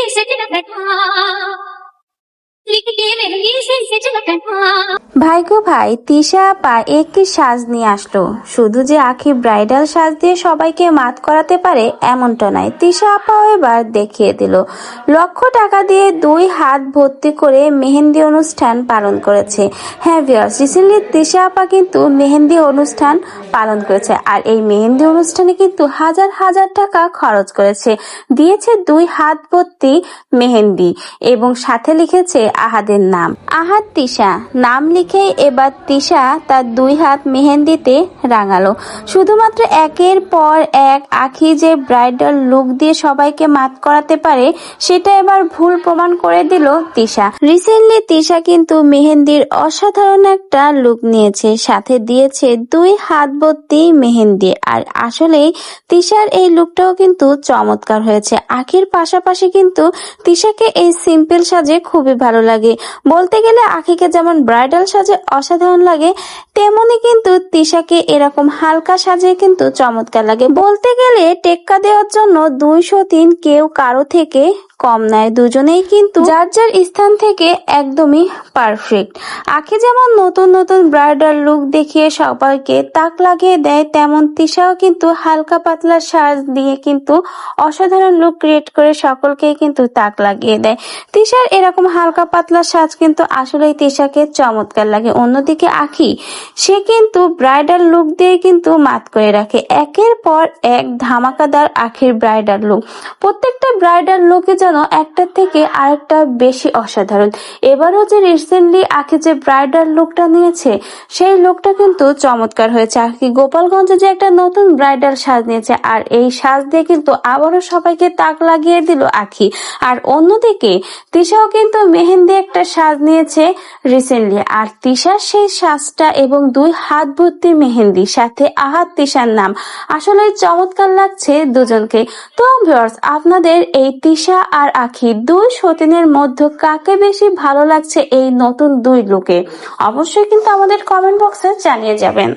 చేసిన ভাই গো ভাই, তিশা আপা একটি সাজ নিয়ে আসলো। শুধু যে আখি ব্রাইডাল সাজ দিয়ে সবাইকে মাত করাতে পারে, এমনটা নয়। তিশা আপাও এবার দেখিয়ে দিল। লক্ষ টাকা দিয়ে দুই হাত ভর্তি করে মেহেন্দি অনুষ্ঠান পালন করেছে। হ্যাঁ ভিউয়ার্স রিসেন্টলি তিশা আপা কিন্তু মেহেন্দি অনুষ্ঠান পালন করেছে। আর এই মেহেন্দি অনুষ্ঠানে কিন্তু হাজার হাজার টাকা খরচ করেছে। দিয়েছে দুই হাত ভর্তি মেহেন্দি এবং সাথে লিখেছে আহাদের নাম। আহাদ তিশা নাম লিখেই এবার তিশা তার দুই হাত মেহেন্দিতে রাঙালো। শুধুমাত্র একের পর এক আখি যে ব্রাইডাল লুক দিয়ে সবাইকে মাত করাতে পারে, সেটা এবার ভুল প্রমাণ করে দিল তিশা। রিসেন্টলি তিশা কিন্তু মেহেন্দির অসাধারণ একটা লুক নিয়েছে, সাথে দিয়েছে দুই হাত ভর্তি মেহেন্দি। আর আসলেই তিশার এই লুকটাও কিন্তু চমৎকার হয়েছে। আখির পাশাপাশি কিন্তু তিশাকে এই সিম্পল সাজে খুবই ভালো লাগে। বলতে গেলে আখিকে যেমন ব্রাইডাল সাজে অসাধারণ লাগে, তেমনি কিন্তু তিশাকে এরকম হালকা সাজে কিন্তু চমৎকার লাগে। বলতে গেলে টেক্কা দেওয়ার জন্য দুইশো তিন কেউ কারও থেকে কম নয় দুজনেই কিন্তু যার যার স্থান থেকে একদমই পারফেক্ট আখি যেমন নতুন নতুন ব্রাইডাল লুক দেখিয়ে সবাইকে তাক লাগিয়ে দেয়, তেমন তিশাও কিন্তু হালকা পাতলা সাজ দিয়ে কিন্তু অসাধারণ লুক ক্রিয়েট করে সকলকেই কিন্তু তাক লাগিয়ে দেয়। তিশার এরকম হালকা পাতলা সাজ কিন্তু আসলেই তিশাকে চমৎকার লাগে। অন্যদিকে আখি, সে কিন্তু ব্রাইডাল লুক দিয়ে কিন্তু মাত করে রাখে। একের পর এক ধামাকাদার আখির ব্রাইডাল লুক প্রত্যেকটা ব্রাইডাল লুকে যেন একটার থেকে আরেকটা বেশি অসাধারণ। এবারও যে রিসেন্টলি আখি যে ব্রাইডাল লুকটা নিয়েছে, সেই লুকটা কিন্তু চমৎকার হয়েছে। আখি গোপালগঞ্জে যে একটা নতুন ব্রাইডাল সাজ নিয়েছে, আর এই সাজ দিয়ে কিন্তু আবারও সবাইকে তাক লাগিয়ে দিল আখি। আর অন্যদিকে তিশাও কিন্তু মেহেন্দি একটা সাজ নিয়েছে রিসেন্টলি আর তিশার সেই সাজটা এবং দুই হাত ভর্তি মেহেন্দি, সাথে আহাত তিশার নাম। আসলে চমৎকার লাগছে দুজনকে। তো আপনাদের এই তিশা আর আখি দুই সতীনের মধ্যে কাকে বেশি ভালো লাগছে এই নতুন দুই লোকে অবশ্যই কিন্তু আমাদের কমেন্ট বক্সে জানিয়ে যাবেন।